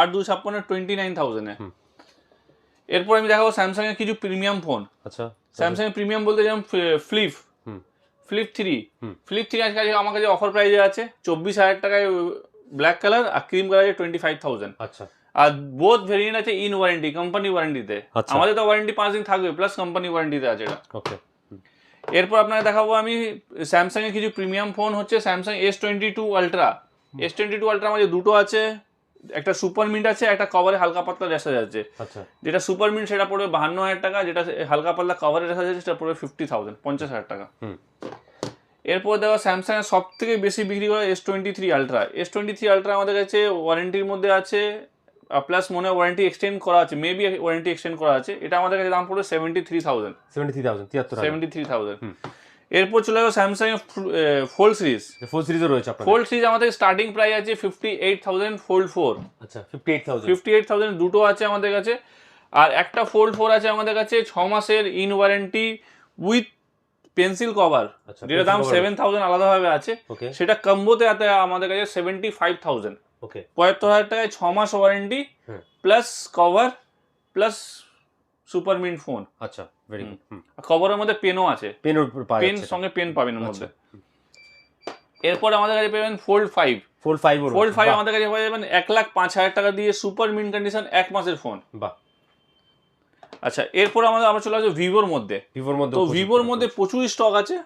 Speaker 1: আট দুশো ছাপ্পান্ন টোয়েন্টি নাইন থাউজেন্ডে। এরপর আমি দেখাবো স্যামসাং এর কিছু প্রিমিয়াম ফোন
Speaker 2: আচ্ছা।
Speaker 1: স্যামসাং এর প্রিমিয়াম বলতে যেমন ফ্লিপ
Speaker 2: হুম।
Speaker 1: ফ্লিপ থ্রি
Speaker 2: হুম।
Speaker 1: ফ্লিপ থ্রি আজকে আমার কাছে অফার প্রাইজে আছে। চব্বিশ হাজার টাকায় ব্ল্যাক কালার আর cream colour twenty five thousand
Speaker 2: আচ্ছা।
Speaker 1: আর বোথ ভেরিয়েন্ট আছে ইন ওয়ারেন্টি কোম্পানি ওয়ারেন্টিতে। আমাদের তো ওয়ারেন্টি পাঁচ দিন থাকবে প্লাস কোম্পানি ওয়ারেন্টিতে আছে এটা।
Speaker 2: ওকে
Speaker 1: এরপর আপনাকে দেখাবো আমি স্যামসাং এর কিছু প্রিমিয়াম ফোন হচ্ছে Samsung S twenty two ultra S twenty two ultra আমাদের দুটো আছে একটা সুপার মিন্ট আছে একটা কভারে হালকা পাতলা রেসাজ আছে
Speaker 2: আচ্ছা।
Speaker 1: যেটা সুপার মিন্ট সেটা পড়বে বাহান্ন হাজার টাকা যেটা হালকা পাতলা কভারে রেসাজ আছে সেটা পড়বে ফিফটি থাউজেন্ড পঞ্চাশ হাজার টাকা। এরপর দেওয়া স্যামসাং এর সব থেকে বেশি বিক্রি করে S twenty three ultra S twenty three ultra আমাদের কাছে ওয়ারেন্টির মধ্যে আছে প্লাস মনে ওয়ারেন্টি এক্সটেন্ড করা আছে মেবি ওয়ারেন্টি এক্সটেন্ড করা আছে। এটা আমাদের কাছে দাম পড়বে seventy three thousand
Speaker 2: seventy three thousand তিয়াত্তর
Speaker 1: সেভেন্টি থ্রি থাউজেন্ড এরপর চলে গেল স্যামসাং ফোল্ড সিরিজ
Speaker 2: ফোর সিরিজও রয়েছে
Speaker 1: ফোল্ড সিরিজ আমাদের স্টার্টিং প্রাইস আছে fifty eight thousand fold four
Speaker 2: আচ্ছা fifty eight thousand
Speaker 1: fifty eight thousand দুটো আছে আমাদের কাছে। আর একটা ফোল্ড ফোর আছে আমাদের কাছে ছ মাসের in warranty with pencil cover যেটা দাম সেভেন থাউজেন্ড আলাদাভাবে আছে। সেটা কম্বোতে আমাদের কাছে সেভেন্টি ফাইভ থাউজেন্ড
Speaker 2: ওকে
Speaker 1: পঁয়াত্তর হাজার টাকায় ছ মাস warranty plus cover plus super mint phone
Speaker 2: আচ্ছা ভেরি গুড
Speaker 1: কভারের মধ্যে পেনও আছে।
Speaker 2: পেনও
Speaker 1: পেন সঙ্গে পেন পাবেন এর। মধ্যে। এরপর আমাদের কাছে পাবেন fold five
Speaker 2: fold five
Speaker 1: fold five আমাদের কাছে পাওয়া যাবেন এক লাখ পাঁচ হাজার টাকা দিয়ে সুপার মিন কন্ডিশন এক মাসের ফোন
Speaker 2: বাহ।
Speaker 1: আচ্ছা এরপর আমাদের আমরা চলে আসব ভিভোর মধ্যে।
Speaker 2: ভিভোর মধ্যে
Speaker 1: তো ভিভোর মধ্যে প্রচুর স্টক আছে।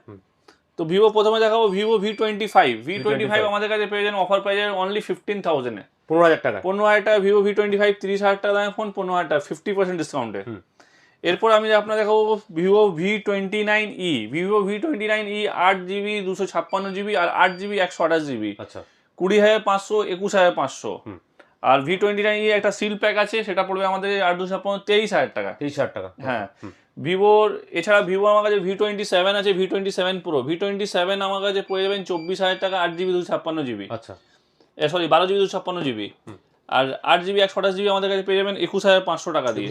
Speaker 1: তো ভিভো প্রথমে দেখাবো Vivo V twenty five V twenty five আমাদের কাছে পেয়ে যাবেন অফার পেয়ে যাবেন অনলি ফিফটিন থাউজেন্ডে
Speaker 2: পনেরো হাজার টাকা।
Speaker 1: পনেরো হাজার টাকা ভিভো ভি টোয়েন্টি ফাইভ তিরিশ হাজার টাকা দামের ফোন পনেরো হাজার টাকা ফিফটি পার্সেন্ট ডিসকাউন্টে এরপর আমি আপনার দেখাবো Vivo V twenty nine E Vivo V twenty nine E আট জিবি দুশো ছাপ্পান্ন জিবি আর আট জিবি একশো আঠাশ জিবি
Speaker 2: আচ্ছা।
Speaker 1: কুড়ি হাজার পাঁচশো একুশ হাজার পাঁচশো। আর ভি টোয়েন্টি নাইন একটা সিল প্যাক আছে সেটা পড়বে আমাদের আট দুশো ছাপ্পান্ন তেইশ হাজার টাকা।
Speaker 2: তেইশ হাজার টাকা
Speaker 1: হ্যাঁ। ভিভোর এছাড়া ভিভো আমার কাছে ভি টোয়েন্টি সেভেন আছে V twenty seven pro V twenty seven আমার কাছে পড়ে যাবেন চব্বিশ হাজার টাকা আট জিবি দুশো ছাপ্পান্ন জিবি।
Speaker 2: আচ্ছা।
Speaker 1: সরি বারো জিবি দুশো ছাপ্পান্ন জিবি। আর আট জিবি একশো আঠাশ জিবি আমাদের কাছে পেয়ে যাবেন একুশ হাজার পাঁচশো টাকা দিয়ে।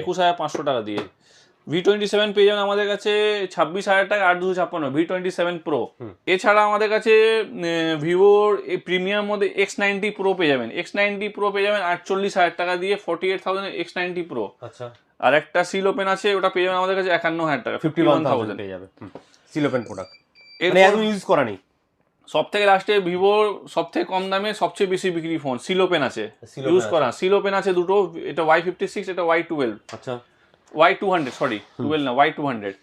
Speaker 2: একুশ হাজার পাঁচশো
Speaker 1: টাকা দিয়ে। ভি টোয়েন্টি সেভেন পেয়ে যাবেন আমাদের কাছে ছাব্বিশ হাজার টাকা আট দুশো ছাপ্পান্ন ভি টোয়েন্টি সেভেন প্রো এছাড়া আমাদের কাছে ভিভোর প্রিমিয়াম মধ্যে এক্স নাইনটি প্রো পেয়ে যাবেন। এক্স নাইনটি প্রো পেয়ে যাবেন আটচল্লিশ হাজার টাকা দিয়ে forty eight thousand X ninety pro
Speaker 2: আচ্ছা।
Speaker 1: আর একটা সিল ওপেন আছে ওটা পেয়ে যাবেন আমাদের কাছে একান্ন হাজার টাকা
Speaker 2: ফিফটি ওয়ান থাউজেন্ড পেয়ে যাবে সিল ওপেন প্রোডাক্ট একদম ইউজ করা নেই।
Speaker 1: সব থেকে লাস্টে ভিভোর সব থেকে কম দামে সবচেয়ে বেশি বিক্রি ফোন সিল ওপেন আছে। ইউজ করা সিল ওপেন আছে দুটো এটা ওয়াই ফিফটি সিক্স এটা ওয়াই টুয়েলভ
Speaker 2: আচ্ছা।
Speaker 1: Y two hundred sorry twelve না Y two hundred.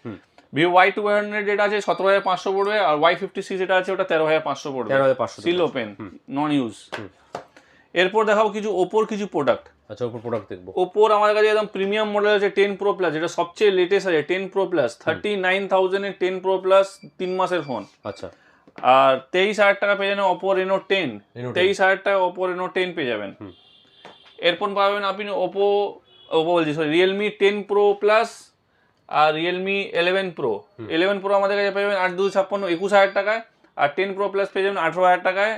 Speaker 1: Vivo Y two hundred যেটা আছে সতেরো হাজার পাঁচশো পড়বে আর ওয়াই ফিফটি সিক্স যেটা আছে ওটা তেরো হাজার পাঁচশো পড়বে।
Speaker 2: তেরো হাজার পাঁচশো
Speaker 1: সিল ওপেন নন ইউজ এরপর দেখাবো কিছু ওপোর কিছু প্রোডাক্ট
Speaker 2: আচ্ছা ওপর প্রোডাক্ট দেখব।
Speaker 1: ওপোর আমাদের কাছে একদম প্রিমিয়াম মডেল আছে টেন প্রো প্লাস যেটা সবচেয়ে লেটেস্ট আছে ten pro plus thirty nine থাউজেন্ডের ten pro plus তিন মাসের ফোন
Speaker 2: আচ্ছা।
Speaker 1: আর তেইশ হাজার টাকা পেয়ে যাবেন ওপো রেনো টেন
Speaker 2: 10
Speaker 1: তেইশ হাজার টাকা ওপো রেনো টেন পেয়ে যাবেন। এরপর পাবেন আপনি ওপো ওপো বলছি sorry Realme ten pro plus আর Realme eleven pro eleven pro আমাদের কাছে পেয়ে যাবেন আট দু ছাপ্পান্ন একুশ হাজার টাকায় আর টেন প্রো প্লাস পেয়ে যাবেন আঠেরো হাজার টাকায়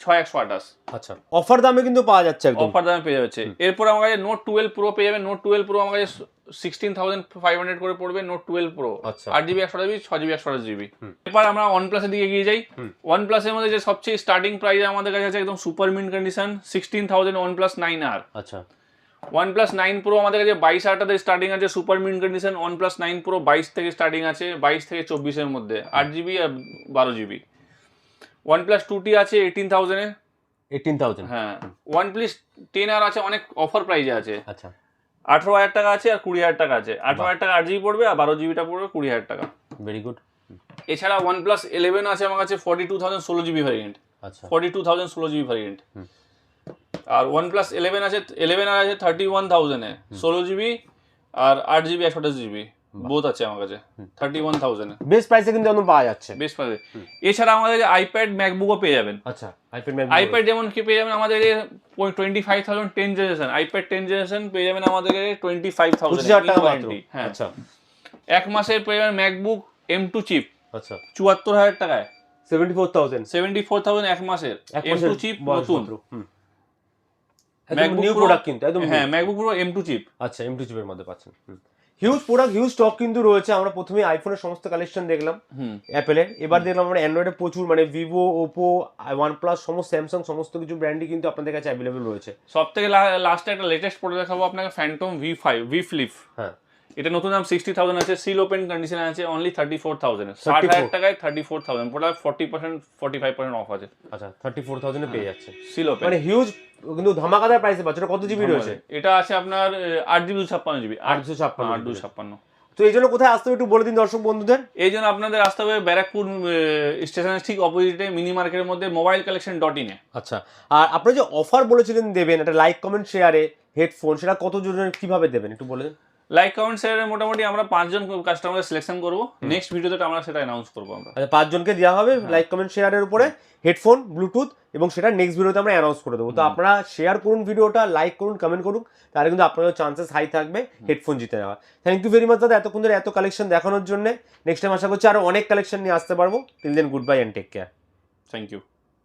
Speaker 1: ছয় একশো আঠাশ।
Speaker 2: আচ্ছা অফার দামে কিন্তু পাওয়া যাচ্ছে একদম।
Speaker 1: অফার দামে পেয়ে যাচ্ছে। এরপর আমার কাছে নোট টুয়েলভ প্রো পেয়ে যাবে নোট টুয়েলভ প্রো আমার কাছে সিক্সটিন থাউজেন্ড ফাইভ হান্ড্রেড করে পড়বে নোট টুয়েলভ প্রো
Speaker 2: আচ্ছা।
Speaker 1: আট জিবি একশো জিবি ছ জিবি একশো জিবি এরপর আমরা ওয়ান প্লাসের দিকে এগিয়ে যাই। ওয়ান প্লাসের মধ্যে যে সবচেয়ে স্টার্টিং প্রাইস আমাদের কাছে আছে একদম super mint condition sixteen thousand one plus nine আর
Speaker 2: আচ্ছা।
Speaker 1: ওয়ান প্লাস নাইন প্রো আমাদের কাছে বাইশ হাজার স্টার্টিং আছে super mint condition one plus nine pro বাইশ থেকে স্টার্টিং আছে বাইশ থেকে চব্বিশের মধ্যে আট জিবি আর বারো GB one plus two T আছে এইটিন থাউজেন্ডে
Speaker 2: এইটিন থাউজেন্ড
Speaker 1: হ্যাঁ ওয়ান প্লাস টেন আর আছে অনেক অফার প্রাইজে আছে।
Speaker 2: আচ্ছা।
Speaker 1: আঠারো হাজার টাকা আছে আর কুড়ি হাজার টাকা আছে। আঠারো হাজার টাকা আট জিবি পড়বে আর বারো জিবিটা পড়বে কুড়ি হাজার টাকা।
Speaker 2: ভেরি গুড
Speaker 1: এছাড়া ওয়ান প্লাস ইলেভেন আছে আমার কাছে ফর্টি টু থাউজেন্ড ষোলো জিবি ভ্যারিয়েন্ট
Speaker 2: আচ্ছা।
Speaker 1: ফর্টি টু থাউজেন্ড ষোলো জিবি ভ্যারিয়েন্ট আর ওয়ান প্লাস ইলেভেন আছে ইলেভেন আর আছে থার্টি ওয়ান থাউজেন্ডে ষোলো জিবি আর আট জিবি একশো জিবি বোথ আছে আমার কাছে। থার্টি ওয়ান থাউজেন্ডে
Speaker 2: বেস্ট প্রাইসে কিন্তু একদম পাওয়া যাচ্ছে।
Speaker 1: বেশ পাবে এছাড়া আমাদের আইপ্যাড ম্যাকবুকও পেয়ে যাবেন।
Speaker 2: আচ্ছা আইপ্যাড
Speaker 1: আইপ্যাড যেমন কি পেয়ে যাবেন আমাদের twenty five thousand ten generation iPad ten generation পেয়ে যাবেন আমাদের টোয়েন্টি ফাইভ থাউজেন্ড হ্যাঁ।
Speaker 2: আচ্ছা।
Speaker 1: এক মাসের পেয়ে যাবেন ম্যাকবুক এম টু চিপ
Speaker 2: আচ্ছা।
Speaker 1: চুয়াত্তর হাজার টাকায়।
Speaker 2: Seventy four thousand
Speaker 1: seventy four thousand এক মাসের এম টু চিপ নতুন।
Speaker 2: নিউ প্রোডাক্ট কিন্তু একদম
Speaker 1: হ্যাঁ ম্যাকবুক পুরো এম টু চিপ
Speaker 2: আচ্ছা এম টু চিপের মধ্যে পাচ্ছেন। হিউজ প্রোডাক্ট হিউজ স্টক কিন্তু রয়েছে। আমরা প্রথমে আইফোনের সমস্ত কালেকশন দেখলাম। অ্যাপেলের এবার দেখলাম আমরা অ্যান্ড্রয়েডে প্রচুর মানে ভিভো ওপো ওয়ান প্লাস সমস্ত স্যামসাং সমস্ত কিছু ব্র্যান্ডই কিন্তু আপনাদের কাছে অ্যাভেলেবেল রয়েছে।
Speaker 1: সব থেকে লাস্টে একটা লেটেস্ট প্রোডাক্ট দেখাবো আপনাকে phantom V five V flip
Speaker 2: হ্যাঁ।
Speaker 1: এটা নতুন দাম সিক্সটি থাউজেন্ড আছে সিল ওপেন কন্ডিশন আছে অনলি থার্টি ফোর থাউজেন্ড ষাট
Speaker 2: 34
Speaker 1: হাজার টাকায় thirty four thousand forty percent forty five percent off আছে।
Speaker 2: আচ্ছা থার্টি ফোর থাউজেন্ডে পেয়ে যাচ্ছে।
Speaker 1: সিল ওপেন
Speaker 2: মানে হিউজ কিন্তু ধামাকাদার প্রাইসে পাচ্ছে কত জিবি রয়েছে?
Speaker 1: এটা আছে আপনার আট জিবি ছাপ্পান্ন জিবি
Speaker 2: আট দুশো ছাপ্পান্ন
Speaker 1: আট দুশো ছাপ্পান্ন।
Speaker 2: তো এই জন্য কোথায় আসতে হবে একটু বলে দিন দর্শক বন্ধুদের।
Speaker 1: এই জন্য আপনাদের আসতে হবে ব্যারাকপুর স্টেশনের ঠিক অপোজিটে মিনি মার্কেটের মধ্যে মোবাইল কালেকশন ডট ইনে
Speaker 2: আচ্ছা আর আপনারা যে অফার বলেছিলেন দেবেন একটা লাইক কমেন্ট শেয়ারে হেডফোন সেটা কত জনের কীভাবে দেবেন একটু বলে
Speaker 1: লাইক কমেন্ট শেয়ারে মোটামুটি আমরা পাঁচজন কাস্টমার সিলেকশন করব। নেক্সট ভিডিওতে আমরা সেটা অ্যানাউন্স করব আমরা।
Speaker 2: আচ্ছা পাঁচজনকে দেওয়া হবে। লাইক কমেন্ট শেয়ারের উপরে হেডফোন ব্লুটুথ এবং সেটা নেক্সট ভিডিওতে আমরা অ্যানাউন্স করে দেবো। তো আপনারা শেয়ার করুন ভিডিওটা লাইক করুন কমেন্ট করুন তাহলে কিন্তু আপনাদের চান্সেস হাই থাকবে হেডফোন জিতে নেওয়া থ্যাংক ইউ ভেরি মাচ দাদা এতক্ষণ ধরে এত কালেকশন দেখানোর জন্য। নেক্সট টাইম আশা করছি আরও অনেক কালেকশন নিয়ে আসতে পারব। Till then good bye and take care
Speaker 1: thank you